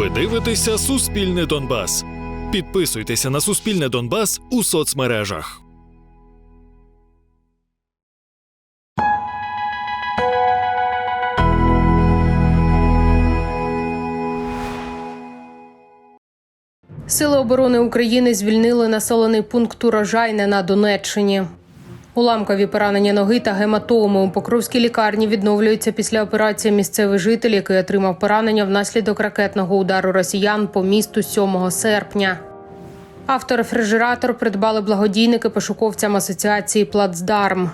Ви дивитеся Суспільне Донбас. Підписуйтеся на Суспільне Донбас у соцмережах. Сили оборони України звільнили населений пункт Урожайне на Донеччині. Уламкові поранення ноги та гематоми у Покровській лікарні відновлюються після операції місцевий житель, який отримав поранення внаслідок ракетного удару росіян по місту 7 серпня. Авторефрижератор придбали благодійники пошуковцям асоціації Плацдарм.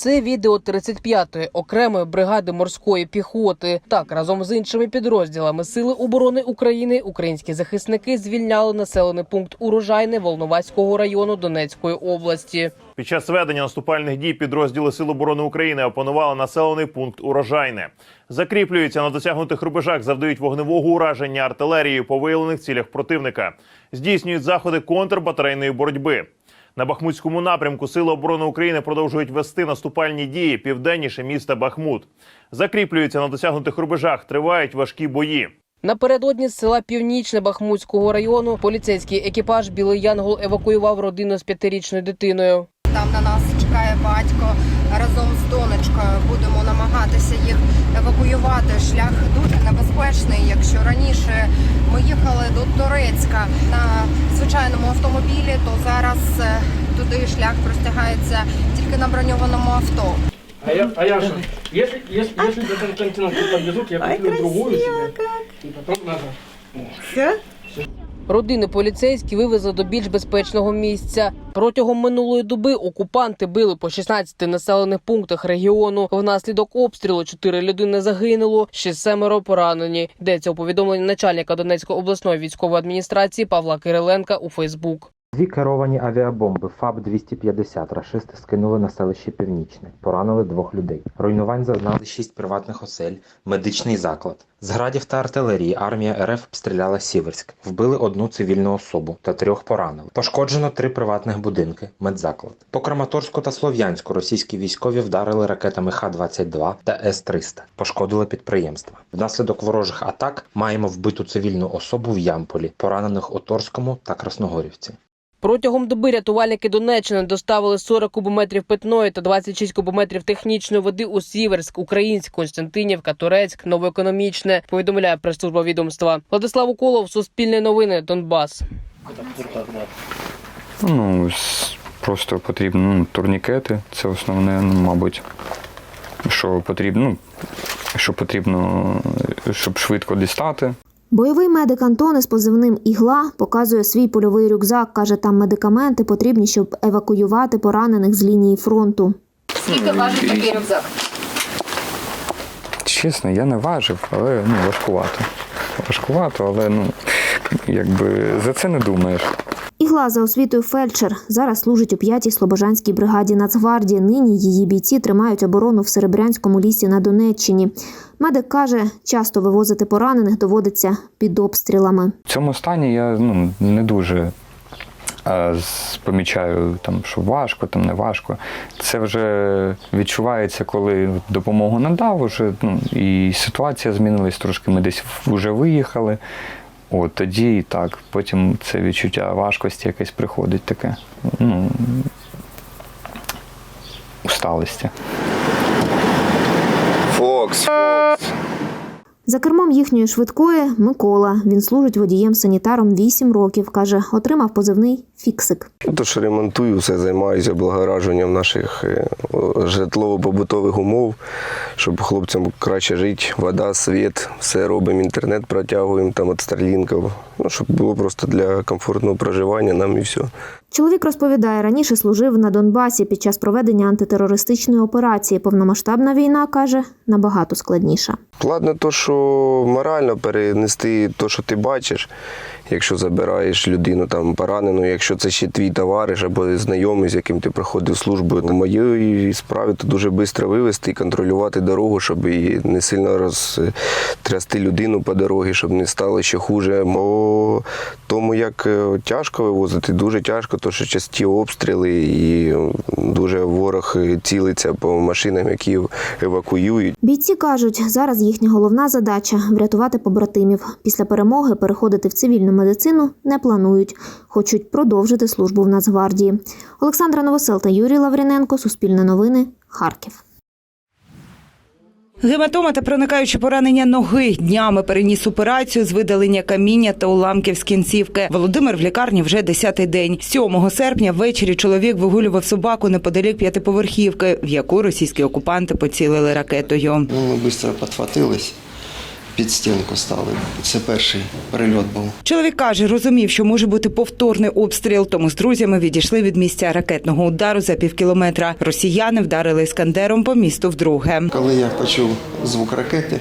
Це відео 35-ї окремої бригади морської піхоти. Так, разом з іншими підрозділами Сили оборони України українські захисники звільняли населений пункт Урожайне Волноваського району Донецької області. Під час ведення наступальних дій підрозділи Сил оборони України опанували населений пункт Урожайне. Закріплюються на досягнутих рубежах, завдають вогневого ураження артилерією по виявлених цілях противника, здійснюють заходи контрбатарейної боротьби. На Бахмутському напрямку Сили оборони України продовжують вести наступальні дії південніше міста Бахмут. Закріплюються на досягнутих рубежах, тривають важкі бої. Напередодні з села Північне Бахмутського району поліцейський екіпаж Білий Янгол евакуював родину з п'ятирічною дитиною. Там на нас чекає батько разом з донечкою. Будемо намагатися їх евакуювати. Шлях дуже небезпечний. Якщо раніше ми їхали до Турецька на звичайному автомобілі, то зараз е, туди шлях простягається тільки на броньованому авто. А я, а я что? Если, если, если до континента подвезут, я куплю другую себе. И потом назад. Родини поліцейські вивезли до більш безпечного місця. Протягом минулої доби окупанти били по 16 населених пунктах регіону. Внаслідок обстрілу 4 людини загинуло, ще семеро поранені. Йдеться у повідомленні начальника Донецької обласної військової адміністрації Павла Кириленка у Фейсбук. Дві керовані авіабомби ФАБ-250 рашисти скинули на селище Північне, поранили двох людей. Руйнувань зазнали шість приватних осель, медичний заклад. З градів та артилерії армія РФ обстріляла Сіверськ, вбили одну цивільну особу та трьох поранили. Пошкоджено три приватних будинки, медзаклад. По Краматорську та Слов'янську російські військові вдарили ракетами Х-22 та С-300, пошкодили підприємства. Внаслідок ворожих атак маємо вбиту цивільну особу в Ямполі, поранених у Торському та Красногорівці. Протягом доби рятувальники Донеччини доставили 40 кубометрів питної та 26 кубометрів технічної води у Сіверськ, Українськ, Константинівка, Турецьк, Новоекономічне. Повідомляє прес-служба відомства. Владислав Уколов, Суспільне новини, Донбас. Ну, просто потрібно ну, турнікети, це основне, ну, мабуть, що потрібно, ну, що потрібно, щоб швидко дістати. Бойовий медик Антон із позивним Ігла показує свій польовий рюкзак. каже, там медикаменти потрібні, щоб евакуювати поранених з лінії фронту. Скільки важить такий рюкзак? Чесно, я не важив, але ну, важкувато. Важкувато, але ну, якби за це не думаєш. Ігла за освітою фельдшер зараз служить у 5-й Слобожанській бригаді Нацгвардії. Нині її бійці тримають оборону в Серебрянському лісі на Донеччині. Медик каже, часто вивозити поранених доводиться під обстрілами. В цьому стані я ну, не дуже е, помічаю, там, що важко, там не важко. Це вже відчувається, коли допомогу надав, уже, ну, і ситуація змінилась трошки. Ми десь вже виїхали. От тоді і так, потім це відчуття важкості якесь приходить таке. Ну, усталості. Фокс. За кермом їхньої швидкої Микола. Він служить водієм-санітаром 8 років. Каже, отримав позивний фіксик. Тож ремонтую, все займаюся облагоражуванням наших е, житлово-побутових умов, щоб хлопцям краще жити, вода, світ, все робимо, інтернет протягуємо там від Старлінків, ну, щоб було просто для комфортного проживання нам і все. Чоловік розповідає, раніше служив на Донбасі під час проведення антитерористичної операції. Повномасштабна війна каже набагато складніша. Складно то, що морально перенести те, що ти бачиш, якщо забираєш людину там поранену, якщо це ще твій товариш або знайомий, з яким ти проходив службу. В моїй справі то дуже швидко вивезти і контролювати дорогу, щоб і не сильно розтрясти людину по дорозі, щоб не стало ще хуже. Бо тому як е, тяжко вивозити, дуже тяжко, тому що часті обстріли і дуже ворог цілиться по машинам, які евакуюють. Бійці кажуть, зараз їхня головна задача врятувати побратимів. Після перемоги переходити в цивільну медицину не планують, хочуть продовжити службу в Нацгвардії. Олександра Новосел та Юрій Лавріненко. Суспільне новини. Харків. Гематома та проникаючі поранення ноги днями переніс операцію з видалення каміння та уламків з кінцівки. Володимир в лікарні вже десятий день. 7 серпня ввечері чоловік вигулював собаку неподалік п'ятиповерхівки, в яку російські окупанти поцілили ракетою. Ну, ми швидко підхватились, під стінку стали. Це перший прильот був. Чоловік каже, розумів, що може бути повторний обстріл, тому з друзями відійшли від місця ракетного удару за півкілометра. Росіяни вдарили іскандером по місту вдруге. Коли я почув звук ракети,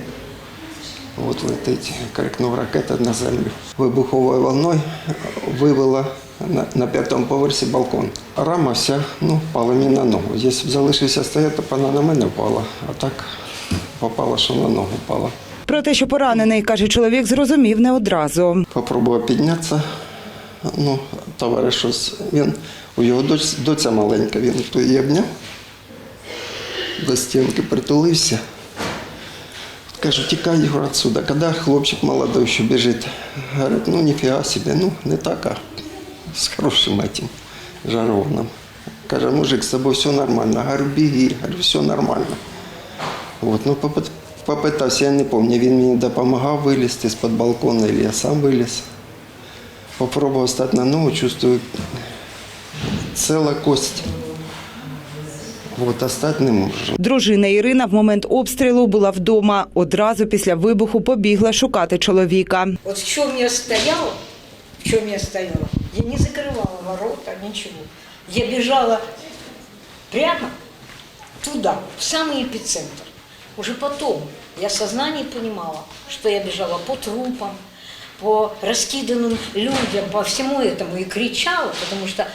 от летить, крикнув ракета на землю. Вибуховою волною вивела на, на п'ятому поверсі балкон. Рама вся ну, впала мені на ногу. Якщо б залишився стояти, то вона на мене впала. А так попала, що на ногу впала. Про те, що поранений, каже чоловік, зрозумів не одразу. Попробував піднятися. Ну, товариш він, у його доць, доця маленька, він то її обняв, до стінки притулився. Кажу, тікай Ігор отсюда. Коли хлопчик молодой ще біжить, говорить, ну ніфіга собі, ну не так, а з хорошим этим жаргоном. Каже, мужик, з тобою все нормально. Говорю, біги, говорю, все нормально. От, ну, попитався, я не пам'ятаю, він мені допомагав вилізти з-під балкона, або я сам виліз. Попробував стати на ногу, чувствую ціла кость. От, а стати не можу. Дружина Ірина в момент обстрілу була вдома. Одразу після вибуху побігла шукати чоловіка. Вот в чем я стояла, в чем я стояла, я не закрывала ворота, ничего. Я бежала прямо туда, в самый эпицентр. Уже потом я в сознании понимала, что я бежала по трупам, по раскиданным людям, по всему этому и кричала, потому что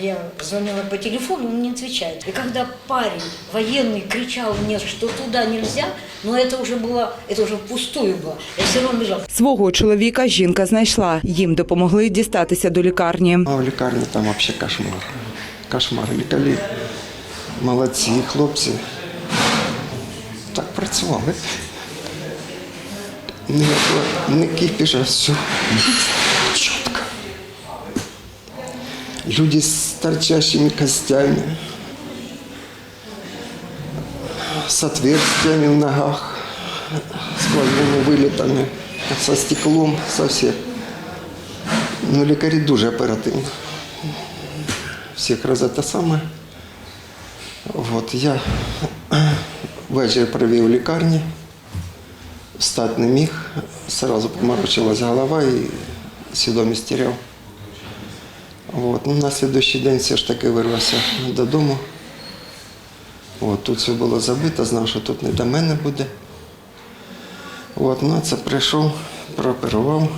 я звонила по телефону, он не отвечает. И когда парень военный кричал мне, что туда нельзя, но это уже было, это уже впустую было. Я все равно бежала. Свого чоловіка жінка знайшла. Їм допомогли дістатися до лікарні. А в лікарні там взагалі кошмар. Кошмар. Лікарі молодці, хлопці. Так працювали. Не, не кипіш, а все чітко. Люди з торчащими костями, з отверстиями в ногах, з сквозными вилітами, со стеклом, со всіх. Ну, лікарі дуже оперативно. Всіх раз те саме. От, я ввечері провів в лікарні, встати не міг, одразу поморочилась голова і свідомість теряв. От, ну, на слідуючий день все ж таки вирвався додому. От, тут все було забито, знав, що тут не до мене буде. От, ну, це прийшов, прооперував.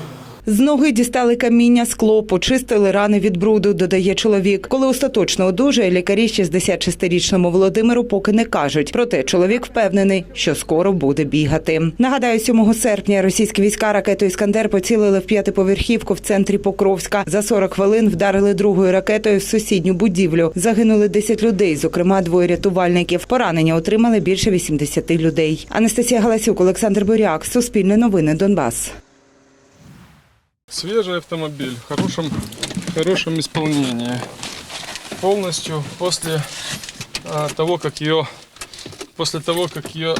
З ноги дістали каміння, скло, почистили рани від бруду, додає чоловік. Коли остаточно одужає, лікарі 66-річному Володимиру поки не кажуть. Проте чоловік впевнений, що скоро буде бігати. Нагадаю, 7 серпня російські війська ракетою Іскандер поцілили в п'ятиповерхівку в центрі Покровська. За 40 хвилин вдарили другою ракетою в сусідню будівлю. Загинули 10 людей, зокрема двоє рятувальників. Поранення отримали більше 80 людей. Анастасія Галасюк, Олександр Буряк, Суспільне новини, Донбас. Свежий автомобиль, в хорошем, хорошем исполнении. Полностью после а, того, как ее после того, как ее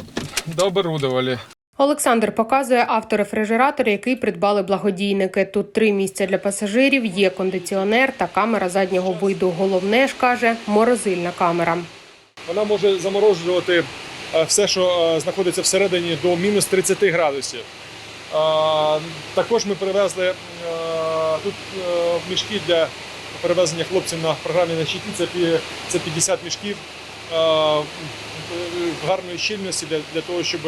дооборудовали. Олександр показує авторефрижератор, який придбали благодійники. Тут три місця для пасажирів, є кондиціонер та камера заднього виду. Головне ж каже, морозильна камера. Вона може заморожувати все, що знаходиться всередині до мінус 30 градусів. Також ми привезли тут е, мішки для перевезення хлопців на програмі на щиті. Це пі- 50 мішків гарної щільності для, того, щоб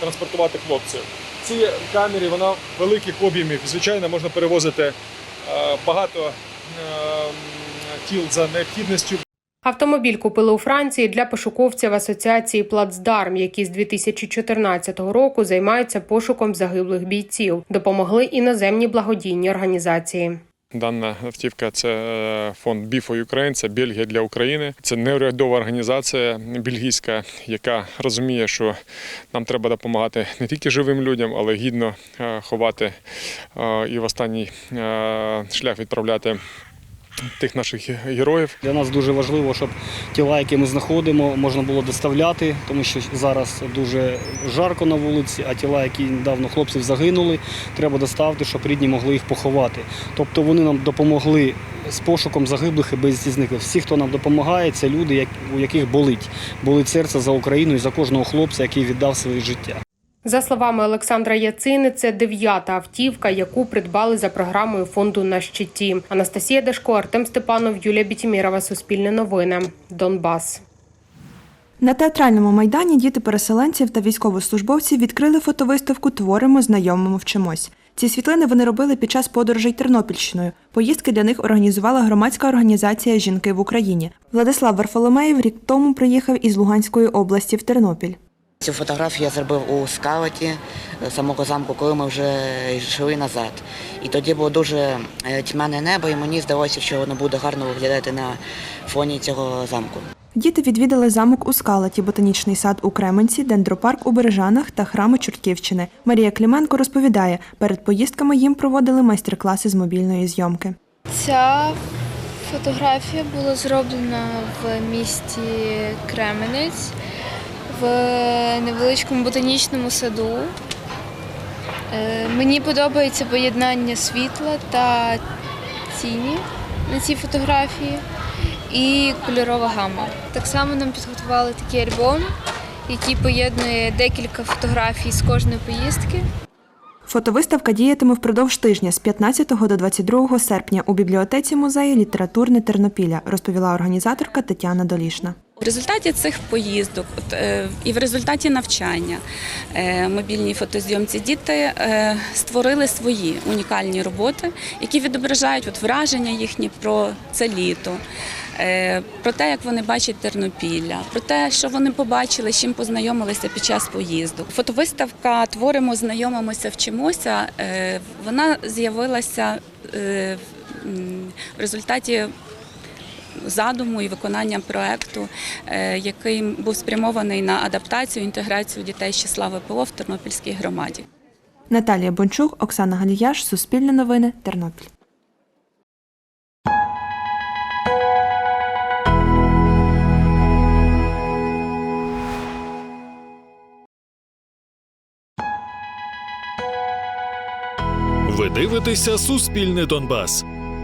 транспортувати хлопців. цій камері вона великих об'ємів. Звичайно, можна перевозити багато тіл за необхідністю. Автомобіль купили у Франції для пошуковців асоціації Плацдарм, які з 2014 року займаються пошуком загиблих бійців. Допомогли іноземні благодійні організації. Дана автівка це е, фонд Be for це Бельгія для України. Це неурядова організація бельгійська, яка розуміє, що нам треба допомагати не тільки живим людям, але гідно е, ховати е, і в останній шлях відправляти тих наших героїв. Для нас дуже важливо, щоб тіла, які ми знаходимо, можна було доставляти, тому що зараз дуже жарко на вулиці, а тіла, які недавно хлопців загинули, треба доставити, щоб рідні могли їх поховати. Тобто вони нам допомогли з пошуком загиблих і безвізників. Всі, хто нам допомагає, це люди, у яких болить. Болить серце за Україну і за кожного хлопця, який віддав своє життя. За словами Олександра Яцини, це дев'ята автівка, яку придбали за програмою фонду на щиті. Анастасія Дашко, Артем Степанов, Юлія Бітімірова. Суспільне новини. Донбас. На театральному майдані діти переселенців та військовослужбовців відкрили фотовиставку Творимо, знайомимо, вчимось. Ці світлини вони робили під час подорожей Тернопільщиною. Поїздки для них організувала громадська організація Жінки в Україні. Владислав Варфоломеєв рік тому приїхав із Луганської області в Тернопіль. Цю фотографію я зробив у скауті е, самого замку, коли ми вже йшли назад. І тоді було дуже е, тьмяне небо, і мені здалося, що воно буде гарно виглядати на фоні цього замку. Діти відвідали замок у Скалаті, ботанічний сад у Кременці, дендропарк у Бережанах та храми Чортківщини. Марія Клименко розповідає, перед поїздками їм проводили майстер-класи з мобільної зйомки. Ця фотографія була зроблена в місті Кременець в невеличкому ботанічному саду. Е, Мені подобається поєднання світла та тіні на цій фотографії і кольорова гама. Так само нам підготували такий альбом, який поєднує декілька фотографій з кожної поїздки. Фотовиставка діятиме впродовж тижня з 15 до 22 серпня у бібліотеці музею Літературне Тернопіля, розповіла організаторка Тетяна Долішна. В результаті цих поїздок е, і в результаті навчання е, мобільній фотозйомці діти е, створили свої унікальні роботи, які відображають от, враження їхні про це літо. Про те, як вони бачать Тернопілля, про те, що вони побачили, з чим познайомилися під час поїзду. Фотовиставка Творимо, знайомимося, вчимося. Вона з'явилася в результаті задуму і виконання проекту, е, який був спрямований на адаптацію, інтеграцію дітей з числа ВПО в Тернопільській громаді. Наталія Бончук, Оксана Галіяш, Суспільне новини, Тернопіль. Ви дивитеся Суспільне Донбас.